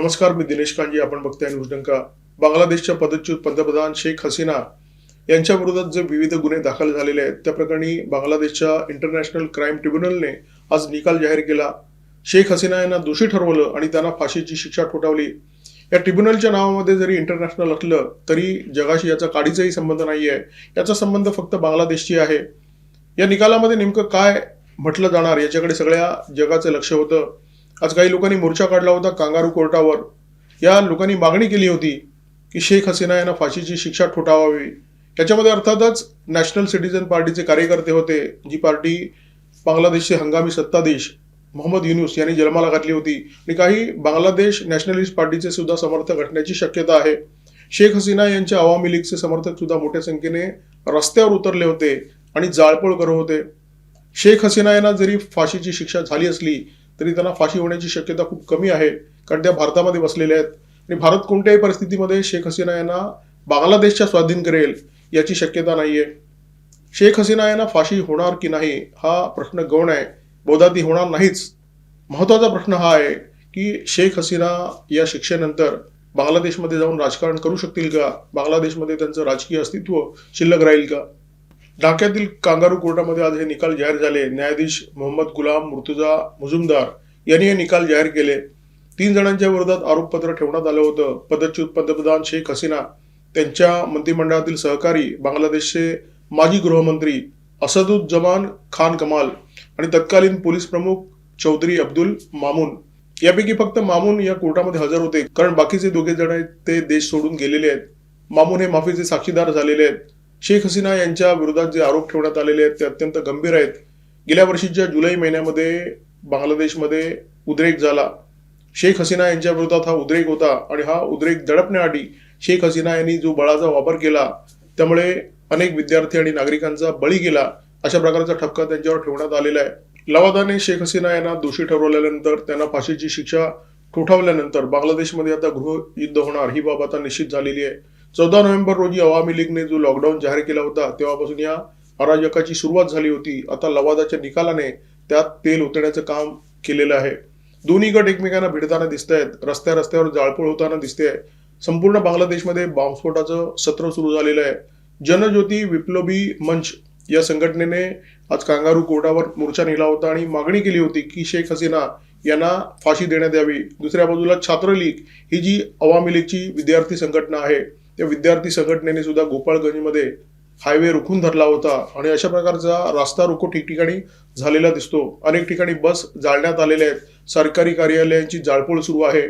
नमस्कार मी दिनेश कांजी. आपण बघताय न्यूज डंका. बांगलादेशच्या पदच्युत पंतप्रधान शेख हसीना यांच्या विरोधात जे विविध गुन्हे दाखल झालेले आहेत त्या प्रकरणी बांगलादेशच्या इंटरनॅशनल क्राईम ट्रिब्युनलने आज निकाल जाहीर केला. शेख हसीना यांना दोषी ठरवलं आणि त्यांना फाशीची शिक्षा ठोठावली. या ट्रिब्युनलच्या नावामध्ये जरी इंटरनॅशनल असलं तरी जगाशी याचा काडीचाही संबंध नाही आहे याचा संबंध फक्त बांगलादेशशी आहे. या निकालामध्ये नेमकं काय म्हटलं जाणार याच्याकडे सगळ्या जगाचं लक्ष होतं. आज काही लोकांनी मोर्चा काढला होता कांगारू कोर्टावर. या लोकांनी मागणी केली होती की शेख हसीना यांना फाशीची शिक्षा ठोठावावी. याच्यामध्ये अर्थातच नॅशनल सिटीजन पार्टीचे कार्यकर्ते होते जी पार्टी बांगलादेशचे हंगामी सत्ताधीश मोहम्मद युनुस यांनी जन्माला घातली होती. आणि काही बांगलादेश नॅशनलिस्ट पार्टीचे सुद्धा समर्थक असण्याची शक्यता आहे. शेख हसीना यांच्या आवामी लीगचे समर्थक सुद्धा मोठ्या संख्येने रस्त्यावर उतरले होते आणि जाळपोळ करत होते. शेख हसीना यांना जरी फाशीची शिक्षा झाली असली तरी त्यांना फाशी होण्याची शक्यता खूप कमी आहे कारण त्या भारतामध्ये बसलेल्या आहेत. आणि भारत कोणत्याही परिस्थितीमध्ये शेख हसीना यांना बांगलादेशच्या स्वाधीन करेल याची शक्यता नाहीये. शेख हसीना यांना फाशी होणार की नाही हा प्रश्न गौण आहे. बहुधा ती होणार नाहीच. महत्त्वाचा प्रश्न हा आहे की शेख हसीना या शिक्षेनंतर बांगलादेशमध्ये जाऊन राजकारण करू शकतील का? बांगलादेशमध्ये त्यांचं राजकीय अस्तित्व शिल्लक राहील का? ढाक्यातील कांगारू कोर्टामध्ये आज हे निकाल जाहीर झाले. न्यायाधीश मोहम्मद गुलाम मुर्तुजा मुजुमदार यांनी हे निकाल जाहीर केले. तीन जणांच्या विरोधात आरोपपत्र ठेवण्यात आलं होतं. पदच्युत पंतप्रधान शेख हसीना त्यांच्या मंत्रिमंडळातील सहकारी बांगलादेशचे माजी गृहमंत्री असदुज्जमान खान कमाल आणि तत्कालीन पोलीस प्रमुख चौधरी अब्दुल मामून. यापैकी फक्त मामून या कोर्टामध्ये हजर होते. कारण बाकीचे दोघे जण आहेत ते देश सोडून गेलेले आहेत. मामून हे माफीचे साक्षीदार झालेले आहेत. शेख हसीना यांच्या विरोधात जे आरोप ठेवण्यात आलेले आहेत ते अत्यंत गंभीर आहेत. गेल्या वर्षीच्या जुलै महिन्यामध्ये बांगलादेशमध्ये उद्रेक झाला. शेख हसीना यांच्या विरोधात हा उद्रेक होता आणि हा उद्रेक दडपण्यासाठी शेख हसीना यांनी जो बळाचा वापर केला त्यामुळे अनेक विद्यार्थी आणि नागरिकांचा बळी गेला अशा प्रकारचा ठपका त्यांच्यावर ठेवण्यात आलेला आहे. लवादाने शेख हसीना यांना दोषी ठरवल्यानंतर त्यांना फाशीची शिक्षा ठोठावल्यानंतर बांगलादेशमध्ये आता गृहयुद्ध होणार ही बाब आता निश्चित झालेली आहे. चौदा नोव्हेंबर रोजी अवामी लीगने जो लॉकडाऊन जाहीर केला होता तेव्हापासून या अराजकाची सुरुवात झाली होती. आता लवादाच्या निकालाने त्यात तेल ओतण्याचं काम केलेलं आहे. दोन्ही गट एकमेकांना भिडताना दिसत आहेत रस्त्या रस्त्यावर जाळपोळ होताना दिसते संपूर्ण बांगलादेशमध्ये बॉम्बस्फोटाचं सत्र सुरू झालेलं आहे. जनज्योती विप्लवी मंच या संघटनेने आज कांगारू कोर्टावर मोर्चा नेला होता आणि मागणी केली होती की शेख हसीना यांना फाशी देण्यात यावी. दुसऱ्या बाजूला छात्र लीग ही जी अवामी लीगची विद्यार्थी संघटना आहे त्या विद्यार्थी संघटनेने सुद्धा गोपाळगंजमध्ये हायवे रोखून धरला होता. आणि अशा प्रकारचा रास्ता रोको ठिकठिकाणी झालेला दिसतो. अनेक ठिकाणी बस जाळण्यात आलेल्या आहेत. सरकारी कार्यालयांची जाळपोळ सुरू आहे.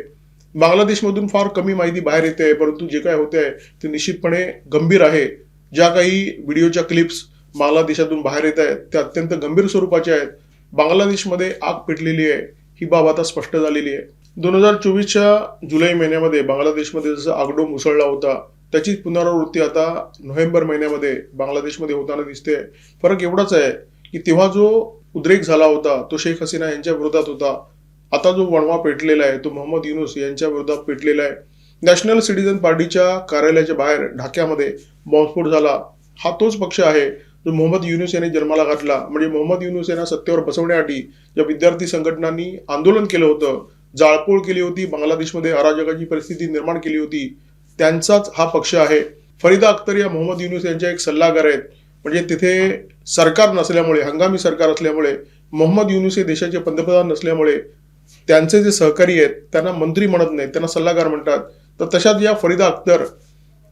बांगलादेशमधून फार कमी माहिती बाहेर येते आहे परंतु जे काय होते ते निश्चितपणे गंभीर आहे. ज्या काही व्हिडिओच्या क्लिप्स बांगलादेशातून बाहेर येत आहेत त्या अत्यंत गंभीर स्वरूपाच्या आहेत. बांगलादेशमध्ये आग पेटलेली आहे. ही बाब आता स्पष्ट झालेली आहे. दोन हजार चोवीसच्या जुलै महिन्यामध्ये बांगलादेशमध्ये जसं आगडो मुसळला होता त्याची पुनरावृत्ती आता नोव्हेंबर महिन्यामध्ये बांगलादेशमध्ये होताना दिसते. फरक एवढाच आहे की तेव्हा जो उद्रेक झाला होता तो शेख हसीना यांच्या विरोधात होता. आता जो वणवा पेटलेला आहे तो मोहम्मद युनुस यांच्या विरोधात पेटलेला आहे. नॅशनल सिटीजन पार्टीच्या कार्यालयाच्या बाहेर ढाक्यामध्ये बॉम्बस्फोट झाला. हा तोच पक्ष आहे जो मोहम्मद युनुस यांनी जन्माला घातला. म्हणजे मोहम्मद युनुस यांना सत्तेवर बसवण्यासाठी ज्या विद्यार्थी संघटनांनी आंदोलन केलं होतं जाळपोळ केली होती बांगलादेशमध्ये अराजकाची परिस्थिती निर्माण केली होती त्यांचाच हा पक्ष आहे. फरीदा अख्तर या मोहम्मद युनुस यांच्या एक सल्लागार आहेत. म्हणजे तिथे सरकार नसल्यामुळे हंगामी सरकार असल्यामुळे मोहम्मद युनुस हे देशाचे पंतप्रधान नसल्यामुळे त्यांचे जे सहकारी आहेत त्यांना मंत्री म्हणत नाहीत त्यांना सल्लागार म्हणतात. तर तशात या फरीदा अख्तर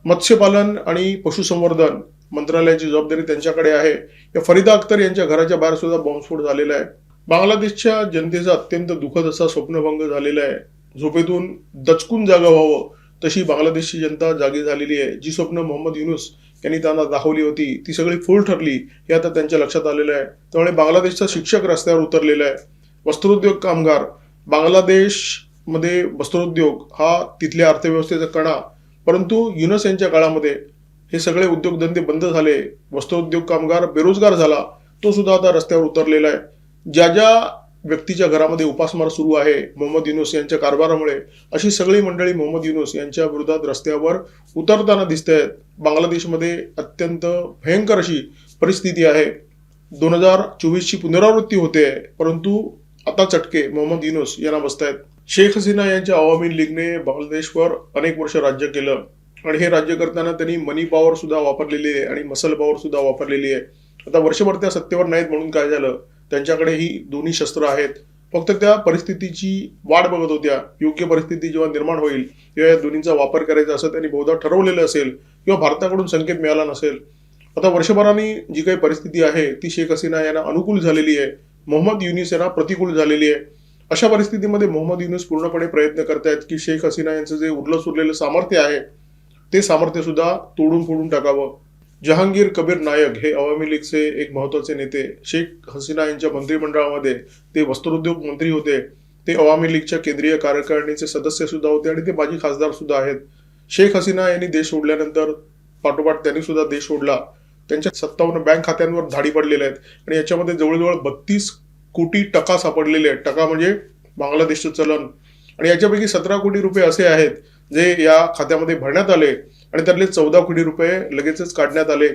मत्स्यपालन आणि पशुसंवर्धन मंत्रालयाची जबाबदारी त्यांच्याकडे आहे. या फरीदा अख्तर यांच्या घराच्या बाहेर सुद्धा बॉम्बस्फोट झालेला आहे. बांगलादेशच्या जनतेचा अत्यंत दुःखद असा स्वप्नभंग झालेला आहे. झोपेतून दचकून जागा व्हावं तशी बांगलादेशची जनता जागी झालेली आहे. जी स्वप्न मोहम्मद युनुस यांनी त्यांना दाखवली होती ती सगळी फुल ठरली हे आता त्यांच्या लक्षात आलेलं आहे. त्यामुळे बांगलादेशचा शिक्षक रस्त्यावर उतरलेला आहे. वस्त्रोद्योग कामगार बांगलादेशमध्ये वस्त्रोद्योग हा तिथल्या अर्थव्यवस्थेचा कणा. परंतु युनस यांच्या काळामध्ये हे सगळे उद्योगधंदे बंद झाले. वस्त्रोद्योग कामगार बेरोजगार झाला. तो सुद्धा आता रस्त्यावर उतरलेला आहे. ज्या ज्या व्यक्तीच्या घरामध्ये उपासमार सुरू आहे मोहम्मद युनुस यांच्या कारभारामुळे अशी सगळी मंडळी मोहम्मद युनुस यांच्या विरोधात रस्त्यावर उतरताना दिसत आहेत बांगलादेशमध्ये अत्यंत भयंकर अशी परिस्थिती आहे. दोन हजार चोवीसची पुनरावृत्ती होते परंतु आता चटके मोहम्मद युनुस यांना बसत आहेत शेख हसीना यांच्या अवामी लीगने बांगलादेशवर अनेक वर्ष राज्य केलं आणि हे राज्य करताना त्यांनी मनी पॉवर सुद्धा वापरलेली आहे आणि मसल पॉवर सुद्धा वापरलेली आहे. आता वर्षभर त्या सत्तेवर नाहीत म्हणून काय झालं? त्यांच्याकडे ही दोन्ही शस्त्र आहेत. फक्त त्या परिस्थितीची वाट बघत होत्या. योग्य परिस्थिती जेव्हा निर्माण होईल तेव्हा या दोन्हीचा वापर करायचा असं त्यांनी बहुधा ठरवलेलं असेल किंवा भारताकडून संकेत मिळाला नसेल. आता वर्षभराने जी काही परिस्थिती आहे ती शेख हसीना यांना अनुकूल झालेली आहे. मोहम्मद युनिस यांना प्रतिकूल झालेली आहे. अशा परिस्थितीमध्ये मोहम्मद युनिस पूर्णपणे प्रयत्न करतायत की शेख हसीना यांचं जे उरलं सुरलेलं सामर्थ्य आहे ते सामर्थ्य सुद्धा तोडून फोडून टाकावं. जहांगीर कबीर नायक हे अवामी लीगचे एक महत्त्वाचे नेते. शेख हसीना यांच्या मंत्रिमंडळामध्ये ते वस्त्रोद्योग मंत्री होते. ते अवामी लीगच्या केंद्रीय कार्यकारिणीचे सदस्य सुद्धा होते आणि ते माजी खासदार सुद्धा आहेत. शेख हसीना यांनी देश सोडल्यानंतर पाठोपाठ त्यांनी सुद्धा देश सोडला. त्यांच्या सत्तावन्न बँक खात्यांवर धाडी पडलेल्या आहेत आणि याच्यामध्ये जवळजवळ बत्तीस कोटी टका सापडलेले आहेत. टका म्हणजे बांगलादेशचं चलन. आणि याच्यापैकी सतरा कोटी रुपये असे आहेत जे या खात्यामध्ये भरण्यात आले. आणि त्यातले चौदा कोटी रुपये लगेचच काढण्यात आले.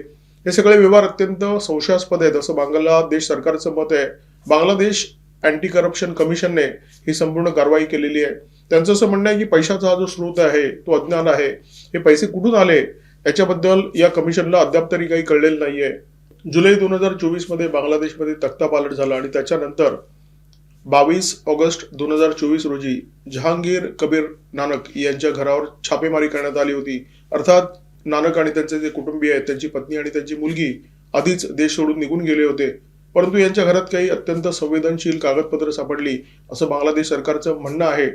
हे सगळे व्यवहार अत्यंत संशयास्पद आहेत. असं बांगलादेश सरकारचं मत आहे बांगलादेश अँटी करप्शन कमिशनने ही संपूर्ण कारवाई केलेली आहे. त्यांचं असं म्हणणं आहे की पैशाचा हा जो स्रोत आहे तो अज्ञान आहे. हे पैसे कुठून आले? याच्याबद्दल या कमिशनला अद्याप तरी काही कळलेलं नाहीये. जुलै दोन हजार चोवीसमध्ये बांगलादेशमध्ये तख्तापालट झाला आणि त्याच्यानंतर बावीस ऑगस्ट दोन हजार चोवीस रोजी जहांगीर कबीर नानक यांच्या घरावर छापेमारी करण्यात आली होती. अर्थात नानक आणि त्यांचे जे कुटुंबीय आहेत त्यांची पत्नी आणि त्यांची मुलगी आधीच देश सोडून निघून गेले होते. परंतु यांच्या घरात काही अत्यंत संवेदनशील कागदपत्र सापडली असं बांगलादेश सरकारचं म्हणणं आहे.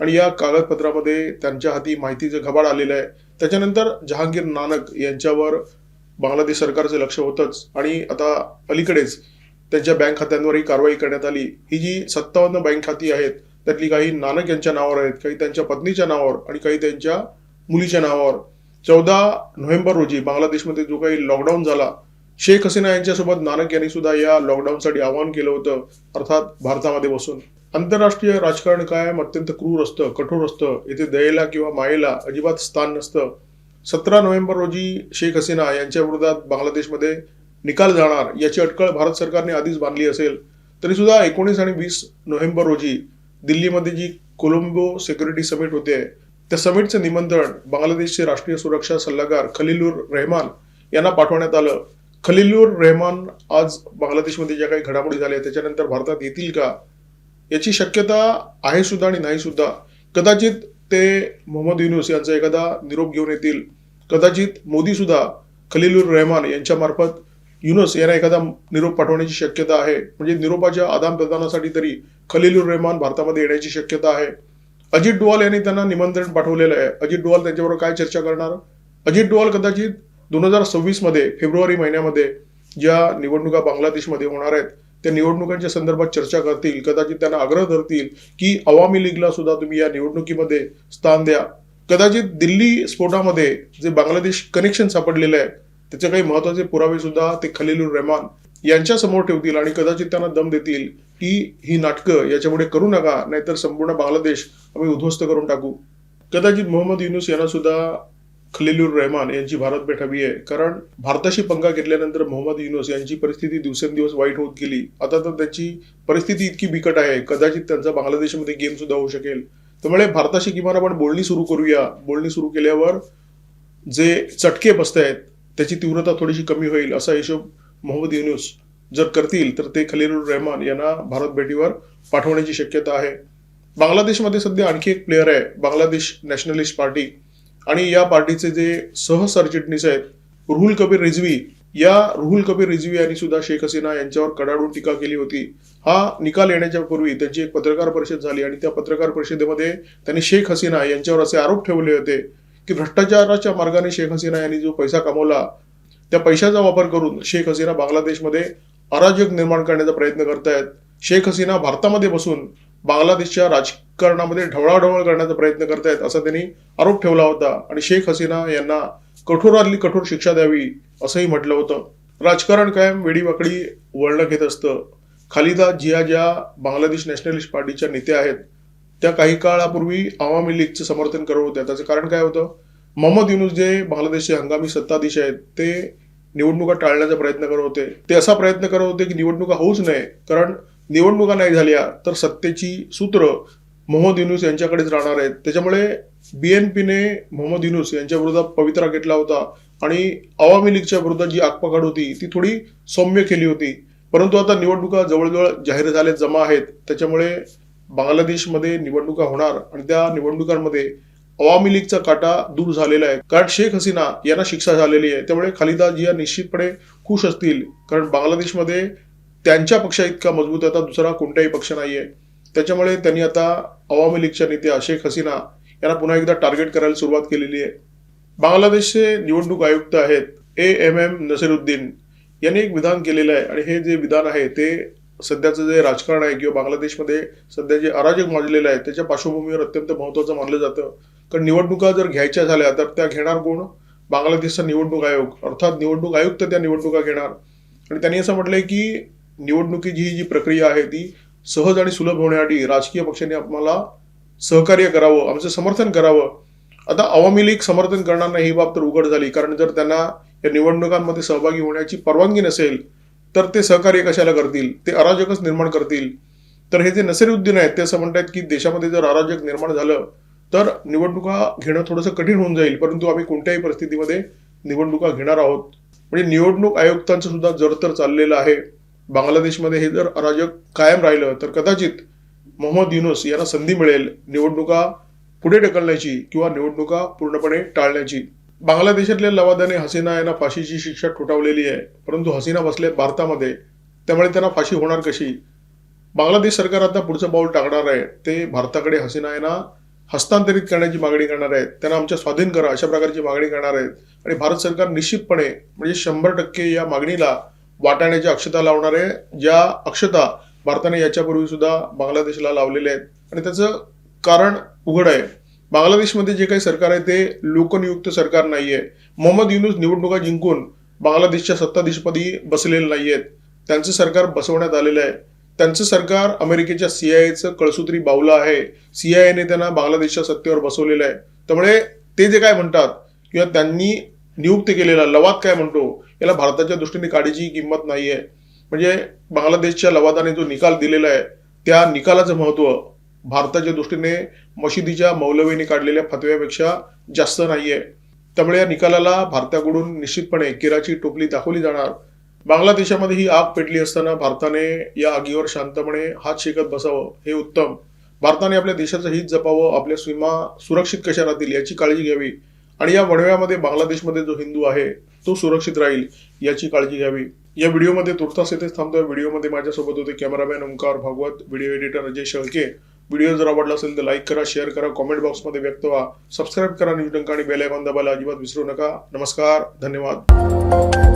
आणि या कागदपत्रामध्ये त्यांच्या हाती माहितीचं घबाड आलेलं आहे. त्याच्यानंतर जहांगीर नानक यांच्यावर बांगलादेश सरकारचं लक्ष होतंच. आणि आता अलीकडेच त्यांच्या बँक खात्यांवरही कारवाई करण्यात आली. ही जी सत्तावन्न बँक खाती आहेत त्यातली काही नानक यांच्या नावावर आहेत काही त्यांच्या पत्नीच्या नावावर आणि काही त्यांच्या मुलीच्या नावावर. चौदा नोव्हेंबर रोजी बांगलादेशमध्ये जो काही लॉकडाऊन झाला शेख हसीना यांच्यासोबत नानक यांनी सुद्धा या लॉकडाऊनसाठी आवाहन केलं होतं अर्थात भारतामध्ये बसून. आंतरराष्ट्रीय राजकारण कायम अत्यंत क्रूर असतं कठोर असतं. येथे दयेला किंवा मायेला अजिबात स्थान नसतं. सतरा नोव्हेंबर रोजी शेख हसीना यांच्या विरोधात बांगलादेशमध्ये निकाल जाणार याची अटकळ भारत सरकारने आधीच बांधली असेल तरी सुद्धा एकोणीस आणि वीस नोव्हेंबर रोजी दिल्लीमध्ये जी कोलंबो सिक्युरिटी समिट होते त्या समिटचं निमंत्रण बांगलादेशचे राष्ट्रीय सुरक्षा सल्लागार खलिलुर रहमान यांना पाठवण्यात आलं. खलिलुर रहमान आज बांगलादेशमध्ये ज्या काही घडामोडी झाल्या त्याच्यानंतर भारतात येतील का? याची शक्यता आहे सुद्धा आणि नाही सुद्धा? कदाचित ते मोहम्मद युनुस यांचा एखादा निरोप घेऊन येतील. कदाचित मोदी सुद्धा खलिलुर रहमान यांच्यामार्फत युनस यांना एखादा निरोप पाठवण्याची शक्यता आहे. म्हणजे निरोपाच्या आदान प्रदानासाठी तरी खलिलुर रहमान भारतामध्ये येण्याची शक्यता आहे. अजित डोवाल यांनी त्यांना निमंत्रण पाठवलेलं आहे. अजित डोवाल त्यांच्याबरोबर काय चर्चा करणार? अजित डोवाल कदाचित दोन हजार सव्वीसमध्ये फेब्रुवारी महिन्यामध्ये ज्या निवडणुका बांगलादेशमध्ये होणार आहेत त्या निवडणुकांच्या संदर्भात चर्चा करतील. कदाचित त्यांना आग्रह धरतील की अवामी लीगला सुद्धा तुम्ही या निवडणुकीमध्ये स्थान द्या. कदाचित दिल्ली स्फोटामध्ये जे बांगलादेश कनेक्शन सापडलेलं आहे त्याचे काही महत्त्वाचे पुरावे सुद्धा ते खलिलुर रहमान यांच्या समोर ठेवतील आणि कदाचित त्यांना दम देतील की ही नाटकं याच्यापुढे करू नका नाहीतर संपूर्ण बांगलादेश आम्ही उद्ध्वस्त करून टाकू. कदाचित मोहम्मद युनुस यांना सुद्धा खलिलुर रहमान यांची भारत भेट हवी आहे. कारण भारताशी पंगा घेतल्यानंतर मोहम्मद युनुस यांची परिस्थिती दिवसेंदिवस वाईट होत गेली. आता तर त्यांची परिस्थिती इतकी बिकट आहे. कदाचित त्यांचा बांगलादेशमध्ये गेम सुद्धा होऊ शकेल. त्यामुळे भारताशी किमान आपण बोलणी सुरू करूया. बोलणी सुरू केल्यावर जे चटके बसत आहेत त्याची तीव्रता थोडीशी कमी होईल असा हिशोब मोहम्मद युनुस जर करतील तर ते खलीलुर रहमान यांना भारत भेटीवर पाठवण्याची शक्यता आहे. बांगलादेशमध्ये सध्या आणखी एक प्लेअर आहे बांगलादेश नॅशनलिस्ट पार्टी आणि या पार्टीचे जे सहसरचिटणीस आहेत रुहुल कबीर रिझवी या रुहुल कबीर रिझवी यांनी सुद्धा शेख हसीना यांच्यावर कडाडून टीका केली होती. हा निकाल येण्याच्या पूर्वी त्यांची एक पत्रकार परिषद झाली आणि त्या पत्रकार परिषदेमध्ये त्यांनी शेख हसीना यांच्यावर असे आरोप ठेवले होते की भ्रष्टाचाराच्या मार्गाने शेख हसीना यांनी जो पैसा कमवला त्या पैशाचा वापर करून शेख हसीना बांगलादेशमध्ये अराजक निर्माण करण्याचा प्रयत्न करतायत. शेख हसीना भारतामध्ये बसून बांगलादेशच्या राजकारणामध्ये ढवळाढवळ करण्याचा प्रयत्न करतायत असा त्यांनी आरोप ठेवला होता. आणि शेख हसीना यांना कठोरातली कठोर शिक्षा द्यावी असंही म्हटलं होतं. राजकारण कायम वेडीवाकडी वळणं घेत असतं. खालिदा जिया ज्या बांगलादेश नॅशनलिस्ट पार्टीच्या नेत्या आहेत. त्या काही काळापूर्वी आवामी लीगचं समर्थन करत होत्या. त्याचं कारण काय होतं? मोहम्मद युनुस जे बांगलादेशचे हंगामी सत्ताधीश आहेत ते निवडणुका टाळण्याचा प्रयत्न करत होते. ते असा प्रयत्न करत होते की निवडणुका होऊच नये. कारण निवडणुका नाही झाल्या तर सत्तेची सूत्र मोहम्मद युनुस यांच्याकडेच राहणार आहेत. त्याच्यामुळे बीएनपीने मोहम्मद युनुस यांच्या विरोधात पवित्रा घेतला होता आणि आवामी लीगच्या विरोधात जी आगपाकाड होती ती थोडी सौम्य केली होती. परंतु आता निवडणुका जवळजवळ जाहीर झाले जमा आहेत. त्याच्यामुळे बांगलादेशमध्ये निवडणुका होणार आणि त्या निवडणुकांमध्ये अवामी लीगचा काटा दूर झालेला आहे. कारण शेख हसीना यांना शिक्षा झालेली आहे. त्यामुळे खालिदा जिया निश्चितपणे खुश असतील. कारण बांगलादेशमध्ये त्यांच्या पक्षा इतका मजबूत आता दुसरा कोणताही पक्ष नाही आहे त्याच्यामुळे त्यांनी आता अवामी लीगच्या नेत्या शेख हसीना यांना पुन्हा एकदा टार्गेट करायला सुरुवात केलेली आहे. बांगलादेशचे निवडणूक आयुक्त आहेत ए एम एम नसीरुद्दीन. यांनी एक विधान केलेलं आहे. आणि हे जे विधान आहे ते सध्याचं जे राजकारण आहे किंवा बांगलादेशमध्ये सध्या जे अराजक माजलेलं आहे त्याच्या पार्श्वभूमीवर अत्यंत महत्त्वाचं मानलं जातं. कारण निवडणुका जर घ्यायच्या झाल्या तर त्या घेणार कोण? बांगलादेशचा निवडणूक आयोग. अर्थात निवडणूक आयुक्त त्या निवडणुका घेणार. आणि त्यांनी असं म्हटलंय की निवडणुकीची जी प्रक्रिया आहे ती सहज आणि सुलभ होण्यासाठी राजकीय पक्षांनी आम्हाला सहकार्य करावं आमचं समर्थन करावं. आता अवामी लीग समर्थन करणार नाही ही बाब तर उघड झाली. कारण जर त्यांना या निवडणुकांमध्ये सहभागी होण्याची परवानगी नसेल तर ते सहकार्य कशाला करतील? ते अराजकच निर्माण करतील. तर हे जे नसिरुद्दीन आहेत ते असं म्हणतात की देशामध्ये जर अराजक निर्माण झालं तर निवडणुका घेणं थोडंसं कठीण होऊन जाईल. परंतु आम्ही कोणत्याही परिस्थितीमध्ये निवडणुका घेणार आहोत. म्हणजे निवडणूक आयुक्तांचं सुद्धा जर तर चाललेलं आहे बांगलादेशमध्ये हे जर अराजक कायम राहिलं तर कदाचित मोहम्मद युनुस यांना संधी मिळेल निवडणुका पुढे ढकलण्याची किंवा निवडणुका पूर्णपणे टाळण्याची. बांगलादेशातल्या लवादाने हसीना यांना फाशीची शिक्षा ठोठावलेली आहे परंतु हसीना बसले भारतामध्ये त्यामुळे त्यांना फाशी होणार कशी? बांगलादेश सरकार आता पुढचं पाऊल टाकणार आहे ते भारताकडे हसीना यांना हस्तांतरित करण्याची मागणी करणार आहेत त्यांना आमच्या स्वाधीन करा अशा प्रकारची मागणी करणार आहेत आणि भारत सरकार निश्चितपणे म्हणजे शंभर टक्के या मागणीला वाटाण्याच्या अक्षता लावणार आहे ज्या अक्षता भारताने याच्यापूर्वी सुद्धा बांगलादेशला लावलेल्या आहेत. आणि त्याचं कारण उघड आहे. बांगलादेशमध्ये जे काही सरकार आहे ते लोकनियुक्त सरकार नाहीये. मोहम्मद युनुस निवडणुका जिंकून बांगलादेशच्या सत्ताधीशपदी बसलेले नाहीयेत. त्यांचं सरकार बसवण्यात आलेलं आहे. त्यांचं सरकार अमेरिकेच्या सीआयएचं कळसूत्री बावलं आहे. सीआयएने त्यांना बांगलादेशच्या सत्तेवर बसवलेलं आहे. त्यामुळे ते जे काय म्हणतात किंवा त्यांनी नियुक्त केलेला लवाद काय म्हणतो याला भारताच्या दृष्टीने काढीची किंमत नाही आहे म्हणजे बांगलादेशच्या लवादाने जो निकाल दिलेला आहे त्या निकालाचं महत्त्व भारताच्या दृष्टीने मशिदीच्या मौलवीने काढलेल्या फतव्यापेक्षा जास्त नाहीये. त्यामुळे या निकालाला भारताकडून निश्चितपणे केराची टोपली दाखवली जाणार. बांगलादेशामध्ये ही आग पेटली असताना भारताने या आगीवर शांतपणे हात शेकत बसावं हे उत्तम. भारताने आपल्या देशाचं हित जपावं आपल्या सीमा सुरक्षित कशा राहतील याची काळजी घ्यावी. आणि या वणव्यामध्ये बांगलादेशमध्ये जो हिंदू आहे तो सुरक्षित राहील याची काळजी घ्यावी. या व्हिडिओमध्ये तुर्तास येथेच थांबतोय. व्हिडिओमध्ये माझ्यासोबत होते cameraman Omkar Bhagwat video editor Ajay Shelke. Video जर आवडला असेल तर लाईक करा शेअर करा कॉमेंट बॉक्समध्ये व्यक्त व्हा. सबस्क्राईब करा न्यूज डंका आणि बेल आयकॉन दाबायला अजिबात विसरू नका. नमस्कार धन्यवाद.